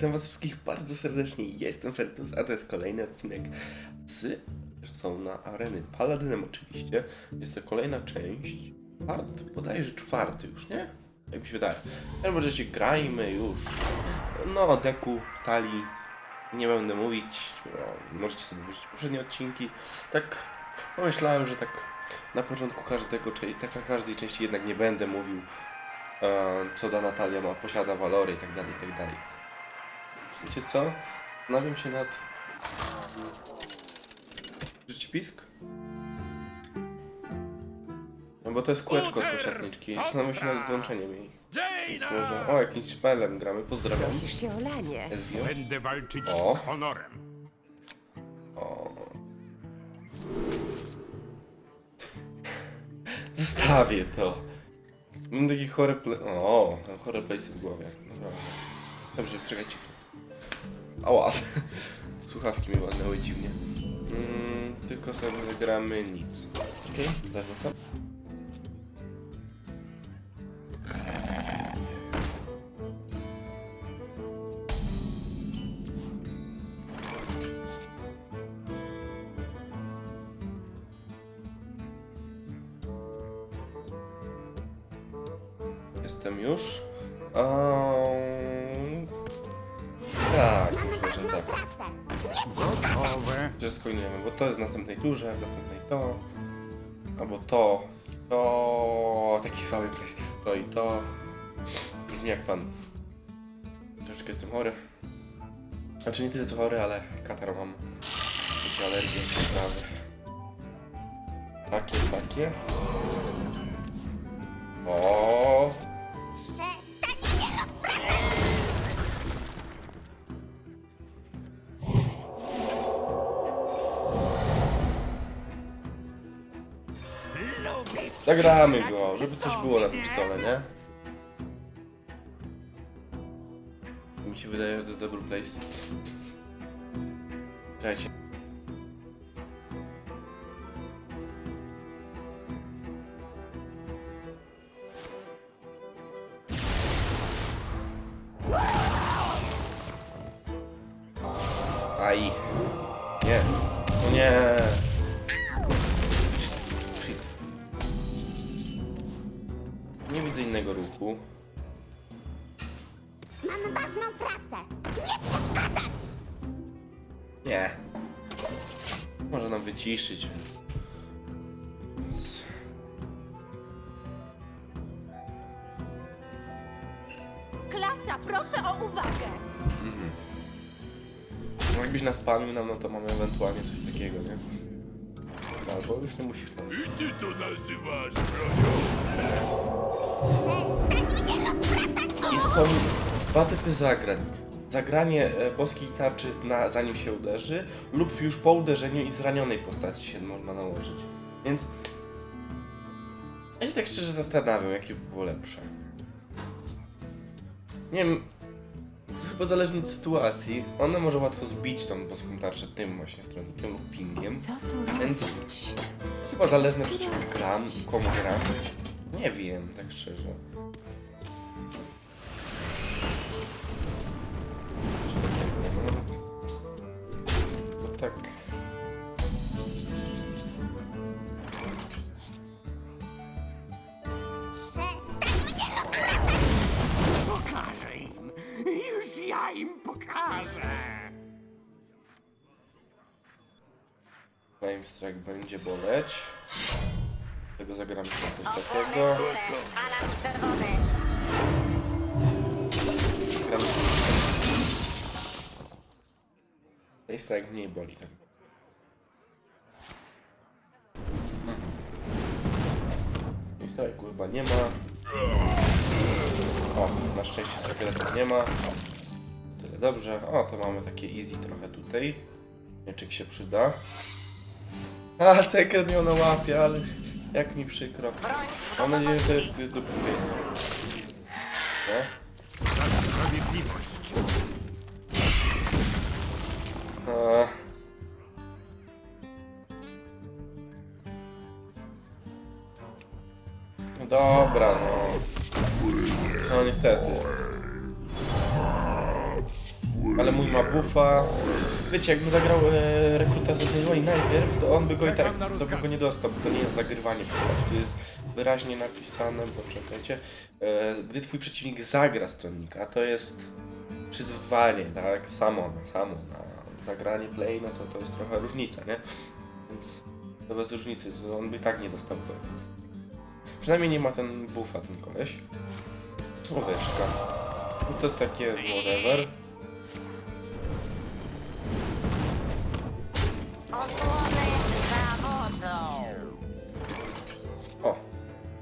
Witam was wszystkich bardzo serdecznie. Jestem Fertus, a to jest kolejny odcinek z są na areny Paladynem oczywiście. Jest to kolejna część. Part, bodajże czwarty już, nie? Jak mi się wydaje. Ale możecie grajmy już. No, deku, talii. Nie będę mówić. No, możecie sobie obejrzeć poprzednie odcinki. Tak pomyślałem, że tak na początku każdego, tak na każdej części jednak nie będę mówił e, co dana talia ma, posiada walory i tak dalej, i tak dalej. Wiecie co? Zastanawiam się nad... Życiopisk? No bo to jest kółeczko od poczetniczki. Zastanawiam się nad włączeniem jej. Więc może... O, jakimś spelem gramy. Pozdrawiam. Prosisz się o lanie. Ezio. Będę walczyć O. z honorem. O. Zostawię to. Mam taki chory ple... O, mam chore playsy w głowie. Naprawdę. Dobrze, czekajcie. Ała. Słuchawki mi walnęły dziwnie. Mm, tylko sobie zagramy nic. Okej, okay, zaraz Że skończymy, bo to jest w następnej turze, w następnej to. Albo to. To. Taki słaby place. To i to. Brzmi jak pan. Troszeczkę jestem chory. Znaczy nie tyle co chory, ale katar mam. Jakieś alergie, sprawy. Takie, takie. O. Zagramy go, żeby coś było na tym stole, nie? Mi się wydaje, że to jest dobry place. Czekajcie. Aj. Wyciszyć, więc... więc... Klasa, proszę o uwagę! No jakbyś nas palił nam, no to mamy ewentualnie coś takiego, nie? Albo już nie musisz nam. I ty to nazywasz bronią? I są dwa typy zagrań. Zagranie e, boskiej tarczy zanim się uderzy, lub już po uderzeniu i zranionej postaci się można nałożyć. Więc... Ja się tak szczerze zastanawiam, jakie by było lepsze. Nie wiem... To jest chyba zależne od sytuacji. Ona może łatwo zbić tą boską tarczę tym właśnie stronnikiem lub pingiem. Więc-? To jest chyba zależne przeciwko gram komu gram. Nie wiem, tak szczerze. Ja im pokażę. Flame Strike będzie boleć. Tego zagramy coś takiego. Alarm czerwony! Flame Strike mniej boli. tak. Flame Strike'u chyba nie ma. O, na szczęście sekretów nie ma. Dobrze. O, to mamy takie easy trochę tutaj. Mieczyk się przyda. A, sekret miał na łapie, ale jak mi przykro. Mam nadzieję, że to jest. Nie? Ma buffa. Wiecie, jakby zagrał e, rekruta z jednej wojny najpierw, to on by go i tak, to by go nie dostał, bo to nie jest zagrywanie. To jest wyraźnie napisane, poczekajcie. E, gdy twój przeciwnik zagra stronnika, to jest przyzwanie, tak? Samo, samo na zagranie play, no to to jest trochę różnica, nie? Więc to bez różnicy, on by i tak nie dostał go. Przynajmniej nie ma ten buffa ten koleś. Owieczka. No to takie whatever. Osłony zawodzą. O,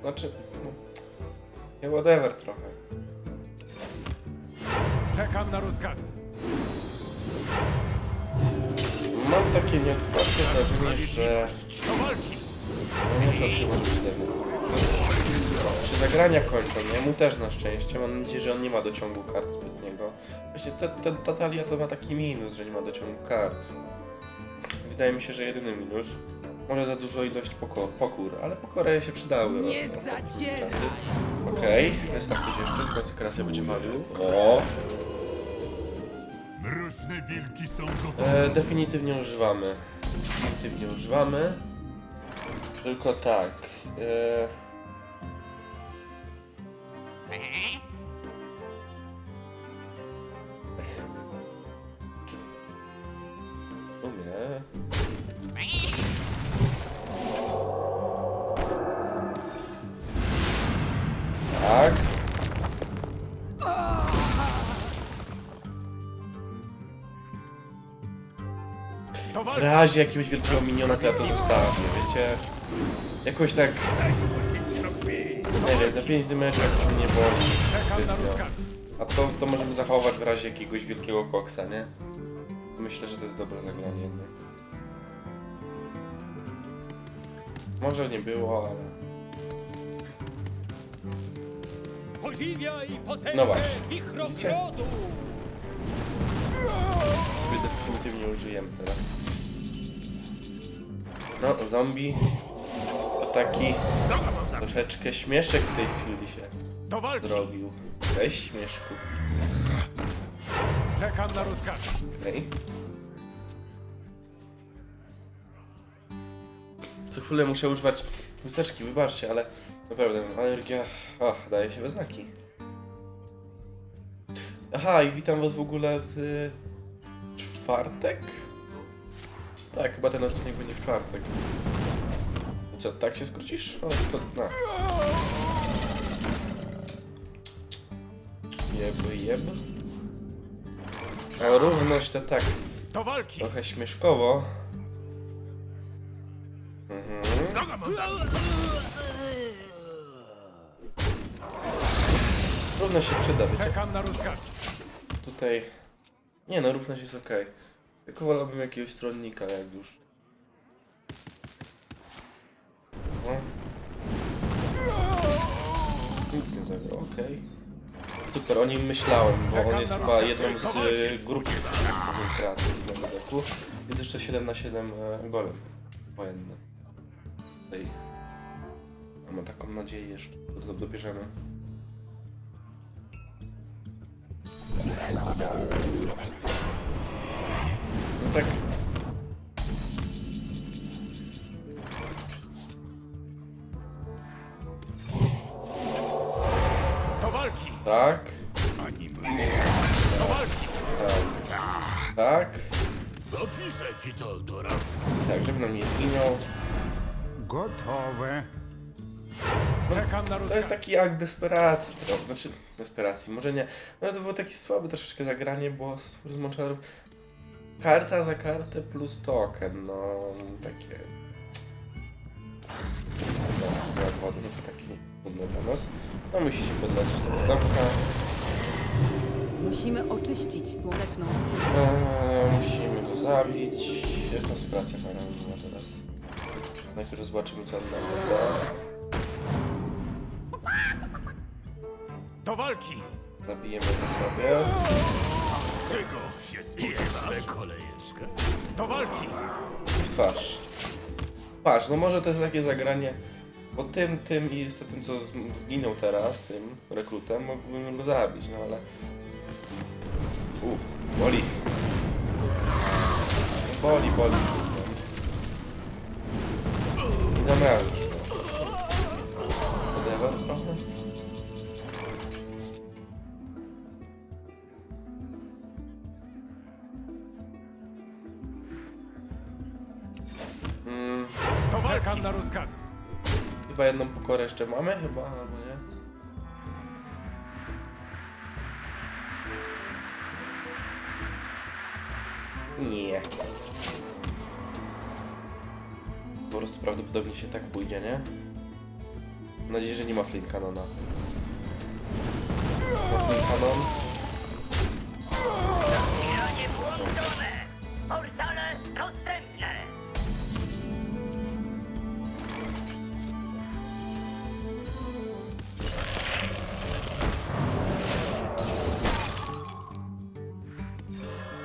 znaczy, no, nie whatever trochę. Czekam na rozkazy. Mam takie nieodpłatne wrażenie, że Do walki! no nie czuł się może mną. Czy zagrania kończą, nie? Mu też na szczęście. Mam nadzieję, że on nie ma dociągu kart zbytniego. Właśnie te, te, ta talia to ma taki minus, że nie ma dociągu kart. Wydaje mi się, że jedyny minus. Może za dużo ilość poko pokór, ale pokory się przydały. Nie zadzieraj! Okej, jest tak coś jeszcze, konsekracja będzie walił. O, Mroczne wilki są gotowe. e, definitywnie używamy. Definitywnie używamy. Tylko tak. E, razie jakiegoś wielkiego miniona to ja to zostawię, wiecie? Jakoś tak, nie wiem, na 5 dymeczek to mnie boli. Zbytnio. A to, to możemy zachować w razie jakiegoś wielkiego koksa, nie? Myślę, że to jest dobre zagranie jednak. Może nie było, ale... Potęgę No właśnie. wichrogrodu! sobie definitywnie użyjemy teraz. No, zombie. To taki troszeczkę śmieszek w tej chwili się zrobił. Weź śmieszku. Czekam na rozkazy. Okej. Co chwilę muszę używać chusteczki, wybaczcie, ale naprawdę alergia ach, daje się we znaki. Aha, i witam was w ogóle w czwartek? Tak, chyba ten odcinek będzie w czwartek. Co, tak się skrócisz? O, to na. Jeb, jeb. A równość to tak Do walki! trochę śmieszkowo. Mhm. Równość się przyda, wiecie? Czekam na rozkazy. Tutaj... Nie no, równość jest okej. Tylko wolałbym jakiegoś stronnika, jak już. No. Nic nie zagrał, okej. Super, o nim myślałem, bo on jest chyba jedną z y, grubszych koncentracji z mojego deku. Jest jeszcze 7 na 7 e, golem wojenne. Tutaj. Mamy taką nadzieję, że to dobierzemy. Jest taki akt desperacji, znaczy desperacji, może nie. No to było takie słabe troszeczkę zagranie, bo z z Monczarów karta za kartę plus token, no takie. No, jak wody, no to taki trudny dla nas. No musi się podleczyć do stopka. Musimy oczyścić słoneczną Eee, musimy go zabić. Jest konspiracja faraona teraz. Najpierw zobaczymy co on nam da. Do walki! Zabijemy go sobie. Tego się spodziewasz. kolejeczka. Do walki! twarz. Patrz, no może to jest takie zagranie, bo tym, tym i jeszcze tym, co z- zginął teraz, tym rekrutem, mógłbym go zabić, no ale U, boli. Boli, boli. Zamiał już. Chyba jedną pokorę jeszcze mamy, chyba, albo nie? Nie. Po prostu prawdopodobnie się tak pójdzie, nie? Mam nadzieję, że nie ma flame canona. Ma flame canon.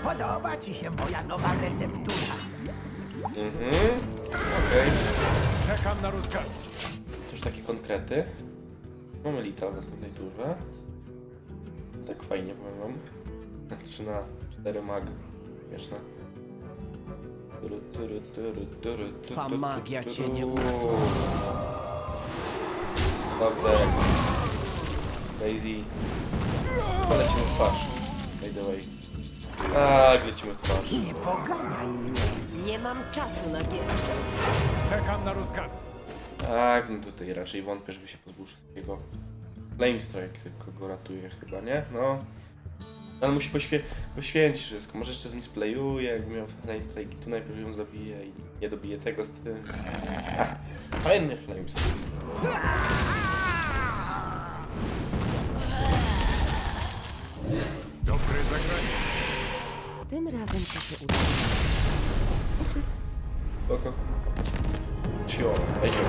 Podoba ci się moja nowa receptura. Mhm. Okej. Czekam na rozkaz. To już takie konkrety. Mamy lita w następnej turze. Tak fajnie powiem wam. 3 na 4 mag. Śmieszne. Turu, turu, turu, turu, tu, Twa tu, tu, magia turu. cię nie u- Dobrze. Daisy. Polecimy w twarz. By the way. Tak, lecimy w twarz. Nie poganiaj mnie. Nie mam czasu na gierkę. Czekam na rozkaz. Tak, no tutaj raczej wątpię, żeby się pozbył wszystkiego. Flame Strike tylko go ratuje chyba, nie? No. Ale musi poświe poświęcić wszystko. Może jeszcze zmisplayuje, jakby miał Flame Strike i tu najpierw ją zabije i nie dobije tego z tym. Ah, fajny Flame Strike. Dobre zagranie. Tym razem to się uda. Spoko. Cio, Ezio.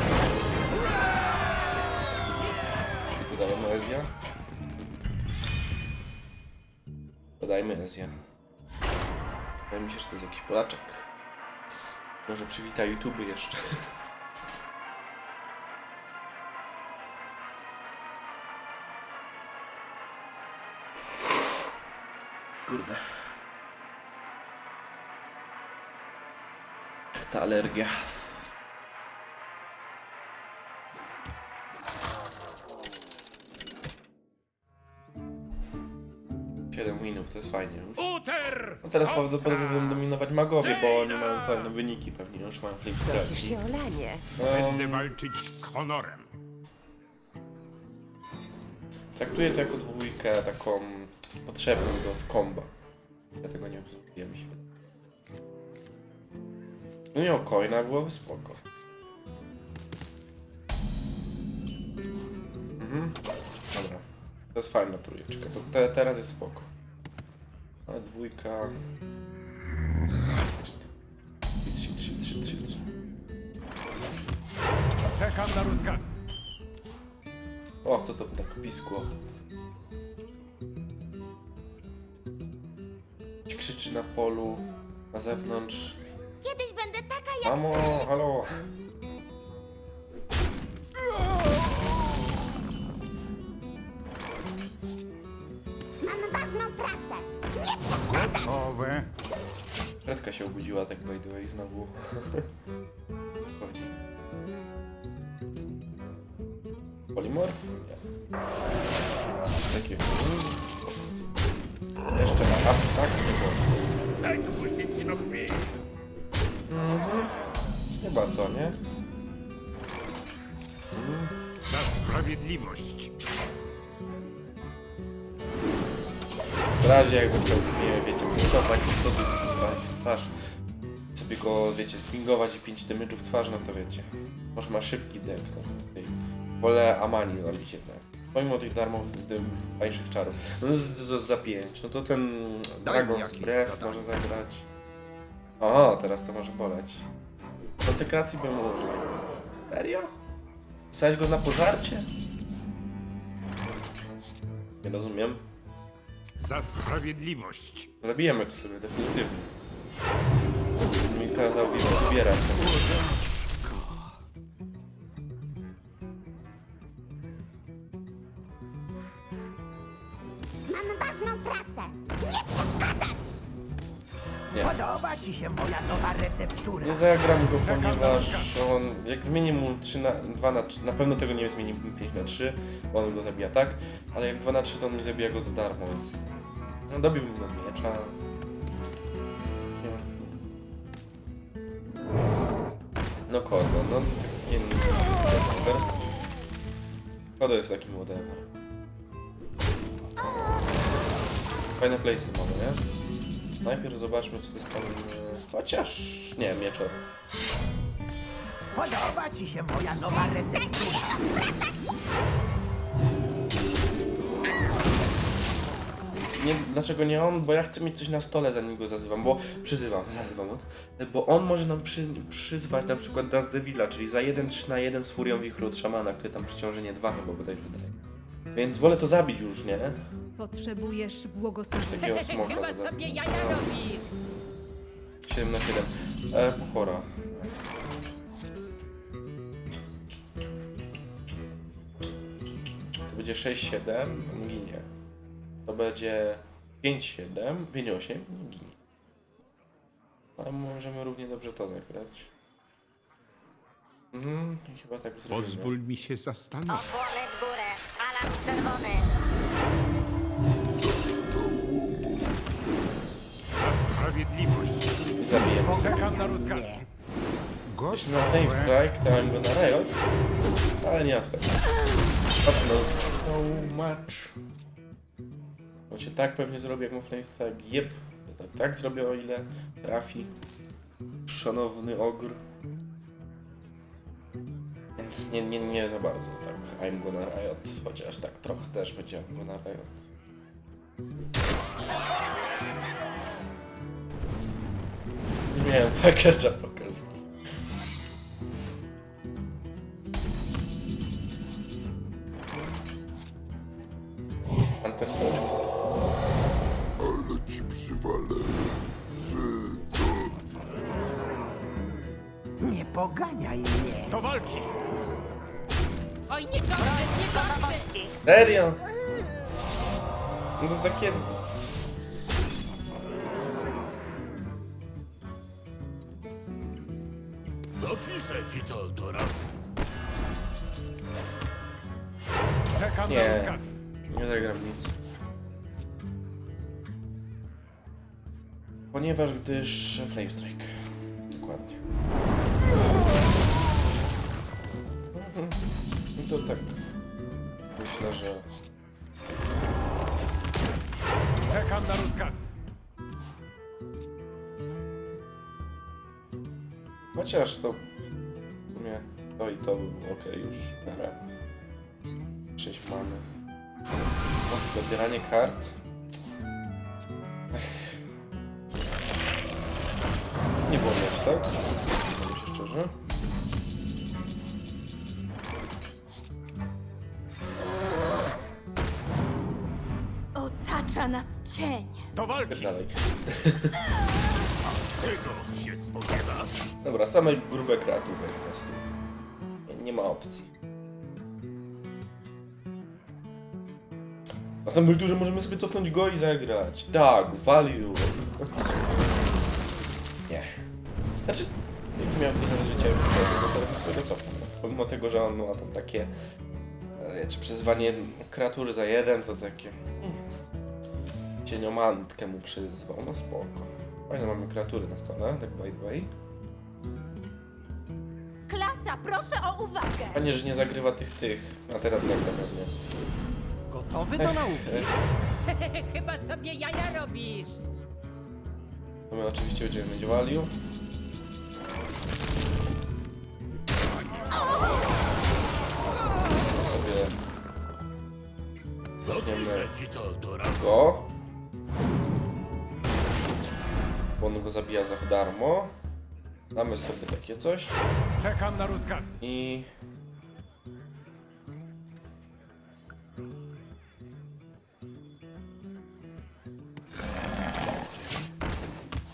Dodajemy Ezja. Dodajmy Ezja. Wydaje mi się, że to jest jakiś Polaczek. Może przywita YouTube jeszcze. Kurde. Ta alergia. Siedem winów, to jest fajnie już. Uter! No teraz prawdopodobnie będą dominować magowie, bo oni mają fajne wyniki pewnie, już mają flame Prosisz się o lanie. Będę walczyć z honorem. Traktuję to jako dwójkę taką potrzebną do komba. Dlatego nie obsługuję mi się. No nie o coina byłoby spoko. Mhm. Dobra. To jest fajna trójeczka. To te, teraz jest spoko. Ale dwójka... Trzy, trzy, trzy, trzy, trzy. Czekam na rozkaz. O, co to tak piskło? Krzyczy na polu, na zewnątrz. Mamo, halo! mam ważną pracę. Nie przeszkadzaj! Gotowe. Redka się obudziła tak by the way znowu. Chodzi. Polimorf? Nie. Takie. Jeszcze ma tak? Chyba. Daj tu puścić no krwi. Chyba co, nie? Za sprawiedliwość. W razie jakby chciał, nie wiecie, puszować sobie w twarz, sobie go, wiecie, swingować i 5 damage'ów twarz, no to wiecie. Może ma szybki dep, no to tutaj wolę Amani robić jednak. Pomimo tych darmowych, tym fajniejszych czarów. No z, z, za 5, no to ten Dragon's Breath może zagrać. O, teraz to może boleć. Konsekracji bym użył. Serio? Pisać go na pożarcie? Nie rozumiem. Za sprawiedliwość. Zabijemy to sobie definitywnie. Mi kazał wybierać. Mam ważną pracę. Nie! Nie. Podoba ci się moja nowa receptura. Nie zagram go, ponieważ on, jak zmienię mu 3 na 2 na 3, na pewno tego nie zmieni 5 na 3, bo on go zabija tak, ale jak 2 na 3 to on mi zabija go za darmo, więc no, dobiłbym go z miecza. No Kodo, no taki whatever. Kodo jest takim whatever. Fajne place'y mamy, nie? Najpierw zobaczmy co dostaniemy, chociaż nie, mieczor. Podoba ci się moja nowa receptura. Nie, dlaczego nie on? Bo ja chcę mieć coś na stole, zanim go zazywam, bo przyzywam, zazywam, bo on może nam przy, przyzwać na przykład Das Devila, czyli za 1 3 na 1 z furią wichru od szamana, który tam przeciążenie 2 chyba bodaj wydaje. Więc wolę to zabić już, nie? Potrzebujesz błogosławienia. Takiego smoka Chyba zabić. sobie jaja robisz. 7 na 7. E, pokora. To będzie 6-7, on ginie. To będzie 5-7, 5-8, on ginie. Ale możemy równie dobrze to zagrać. Mhm, i chyba tak zrobimy. Pozwól mi się zastanowić. Osłony w górę. Alarm czerwony. Sprawiedliwość. I zabijemy. Czekam na rozkazy. Jeśli na Flame Strike, to mam go na Riot, ale nie aż tak. Upload so much. On się tak pewnie zrobi jak ma Flame Strike. Jep. Tak, tak zrobię o ile trafi. Szanowny ogr. Więc nie, nie, nie za bardzo tak. I'm gonna Riot. Chociaż tak trochę też będzie I'm gonna Riot. Miałem package'a pokazać. Pan też Nie poganiaj mnie. Do walki! Oj, nie kończy, nie kończy. Serio? No to takie... Nie. Nie zagram nic. Ponieważ gdyż Flame Strike. Dokładnie. Mhm. No to tak. Myślę, że... Czekam na rozkazy. Chociaż to... Sumie to i to by było ok już. Dobra. 6 many. O, Dobieranie kart. Nie było miecz, tak? Powiem się szczerze. Otacza nas cień. Do walki! Dalej. Czego się spodziewasz? Dobra, same grube kreatury po prostu. Nie ma opcji. A w tym turze możemy sobie cofnąć go i zagrać. Tak, value. Nie. Znaczy, jak miałem tyle życia to teraz sobie cofnę. Pomimo tego, że on ma tam takie... e, Czy przyzwanie kreatury za jeden, to takie... hmm. Cieniomantkę mu przyzwał, no spoko. Fajne mamy kreatury na stole, tak by the way. Klasa, proszę o uwagę. Fajnie, że nie zagrywa tych tych. A teraz tak pewnie. Gotowy do nauki. Chyba sobie jaja robisz. To my oczywiście będziemy mieć value. To sobie weźmiemy Dopiszę ci to do razu. go. Bo on go zabija za darmo. Damy sobie takie coś Czekam na rozkazy. i...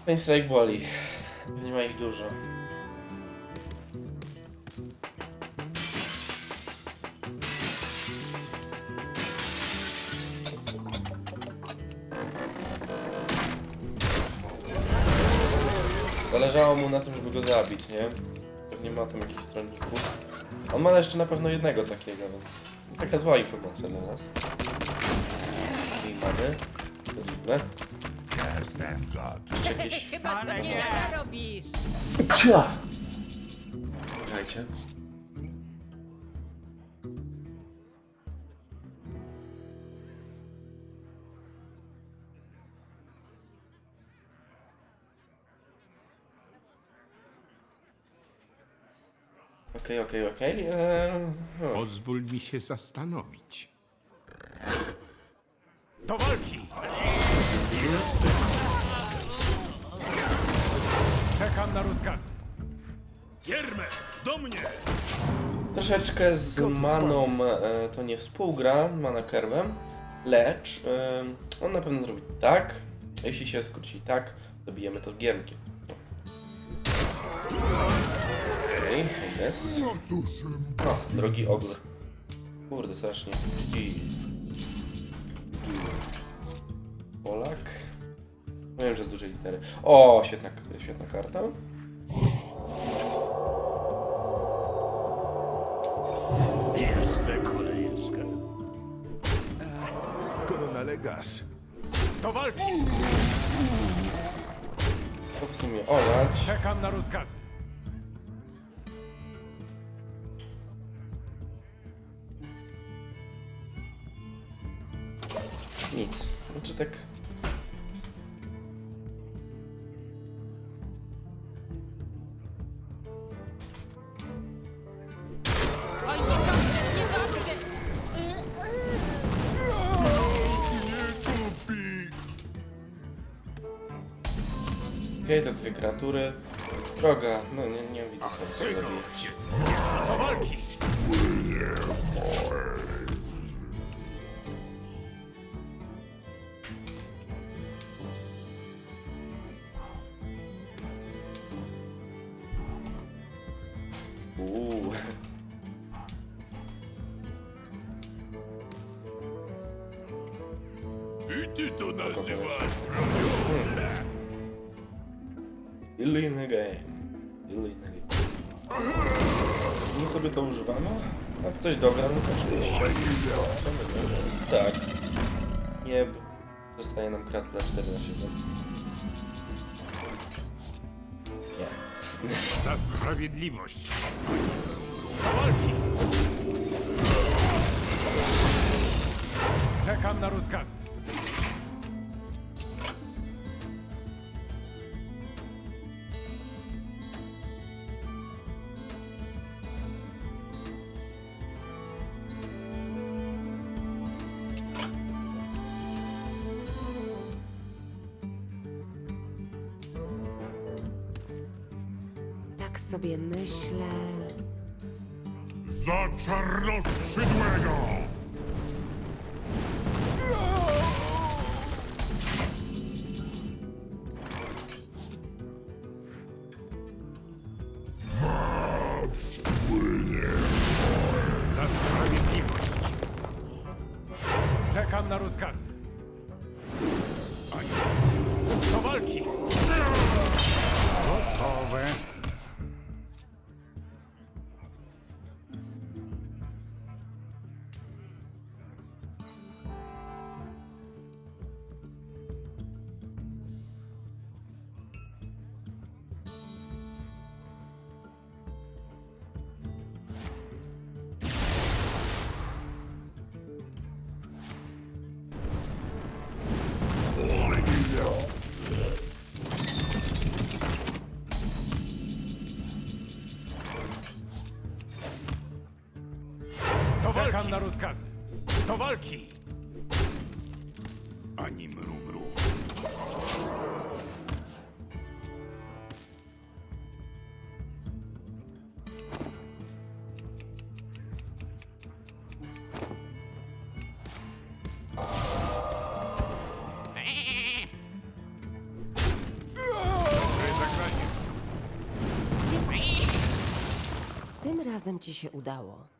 Ten strike woli. Nie ma ich dużo. Zależało mu na tym, żeby go zabić, nie? Pewnie ma tam jakichś stronników. On ma jeszcze na pewno jednego takiego, więc taka zła informacja dla nas. I mamy. To dziwne. Jakieś... Chyba sobie jaja robisz. Cia! Czekajcie. Okej, okej, okej. eee, hmm. Pozwól mi się zastanowić. Do walki! Czekam na rozkazy. Giermę, do mnie! Troszeczkę z maną e, to nie współgra, mana kerwem, lecz e, on na pewno zrobi tak. Jeśli się skróci tak, dobijemy to giermkiem. Okej, okay, jest. O, drogi ogór. Kurde, strasznie. Polak. No wiem, że z dużej litery. O, świetna, świetna karta. Jeszcze kolejeczkę. Skoro nalegasz, Do walki! To w sumie olać. Czekam na rozkazy. Nic. Znaczy tak. Kreatury. Droga, no nie, nie widzę sensu Czego coś dogra, no oczywiście. Tak. Nie. Zostaje nam krat na 4 na 7. Nie. Za sprawiedliwość! Walki! Czekam na rozkazy. Czekam na rozkazy. Do walki! Ani mru mru. Zagranie. Tym razem ci się udało.